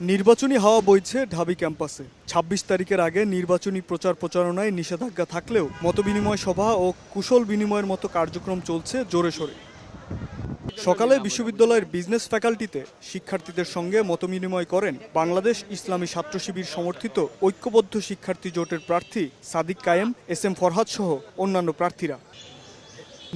নির্বাচনী হাওয়া বইছে ঢাবি ক্যাম্পাসে। ২৬ তারিখের আগে নির্বাচনী প্রচার প্রচারণায় নিষেধাজ্ঞা থাকলেও মতবিনিময় সভা ও কুশল বিনিময়ের মতো কার্যক্রম চলছে জোরে সোরে। সকালে বিশ্ববিদ্যালয়ের বিজনেস ফ্যাকাল্টিতে শিক্ষার্থীদের সঙ্গে মতবিনিময় করেন বাংলাদেশ ইসলামী ছাত্র শিবির সমর্থিত ঐক্যবদ্ধ শিক্ষার্থী জোটের প্রার্থী সাদিক কায়েম, এস এম ফরহাদ সহ অন্যান্য প্রার্থীরা।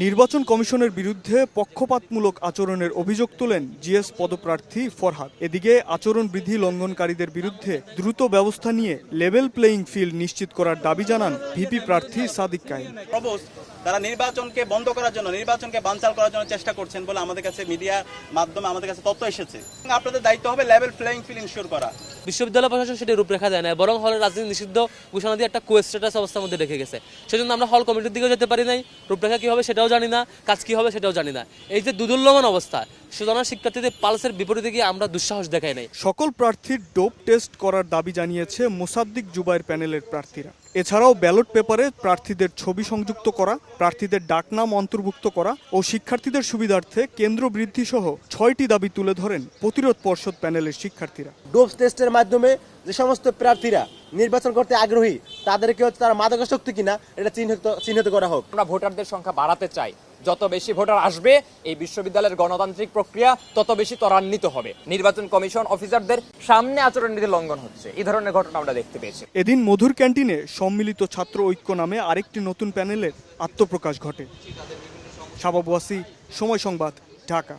নির্বাচন কমিশনের বিরুদ্ধে পক্ষপাতমূলক আচরণের অভিযোগ তোলেন জিএস পদপ্রার্থী ফরহাদ। এদিকে আচরণ বিধি লঙ্ঘনকারীদের বিরুদ্ধে দ্রুত ব্যবস্থা নিয়ে লেভেল প্লেয়িং ফিল্ড নিশ্চিত করার দাবি জানান ভিপি প্রার্থী সাদিক প্রবোস তারা নির্বাচনকে বন্ধ করার জন্য নির্বাচনকে বানচাল করার জন্য চেষ্টা করছেন বলে আমাদের কাছে মিডিয়ার মাধ্যমে আমাদের কাছে তথ্য এসেছে। আপনাদের দায়িত্ব হবে লেভেল প্লেইং ফিল্ড ইনশিওর করা। বিশ্ববিদ্যালয় প্রশাসন সেটি রূপরেখা দেয় না বরং হলের রাজনীতি নিষিদ্ধ ঘোষণা দিয়ে একটা কোয়েস্ট স্ট্যাটাস অবস্থার মধ্যে রেখে গেছে। সেজন্য আমরা হল কমিটির দিকেও যেতে পারি নাই। রূপরেখা কী হবে সেটাও জানি না কাজ কী হবে সেটাও জানি না। এই যে দুদুল্যমান অবস্থা সুতরাং শিক্ষার্থীদের পালসের বিপরীতে গিয়ে আমরা দুঃসাহস দেখাই নাই। সকল প্রার্থীর ডোপ টেস্ট করার দাবি জানিয়েছে মোসাদ্দিক জুবাইর প্যানেলের প্রার্থীরা। এছাড়াও ব্যালট পেপারে প্রার্থীদের ছবি সংযুক্ত করা প্রার্থীদের ডাকনাম অন্তর্ভুক্ত করা ও শিক্ষার্থীদের সুবিধার্থে কেন্দ্র বৃদ্ধি সহ ছয়টি দাবি তুলে ধরেন প্রতিরোধ পর্ষদ প্যানেলের শিক্ষার্থীরা। ডোপ টেস্টের মাধ্যমে যে সমস্ত প্রার্থীরা নির্বাচন করতে আগ্রহী তাদেরকে হচ্ছে তারা মাদকাসক্তি কিনা এটা চিহ্নিত চিহ্নিত করা হোক। আমরা ভোটারদের সংখ্যা বাড়াতে চাই। যত বেশি ভোটার আসবে এই বিশ্ববিদ্যালয়ের গণতান্ত্রিক প্রক্রিয়া তত বেশি ত্বরান্বিত হবে। নির্বাচন কমিশন অফিসারদের সামনে আচরণ নীতি লঙ্ঘন হচ্ছে। এই ধরনের ঘটনা আমরা দেখতে পেয়েছি। এদিন মধুর ক্যান্টিনে সম্মিলিত ছাত্র ঐক্য নামে আরেকটি নতুন প্যানেলের আত্মপ্রকাশ ঘটে। শাবাব ওয়াসি সময় সংবাদ ঢাকা।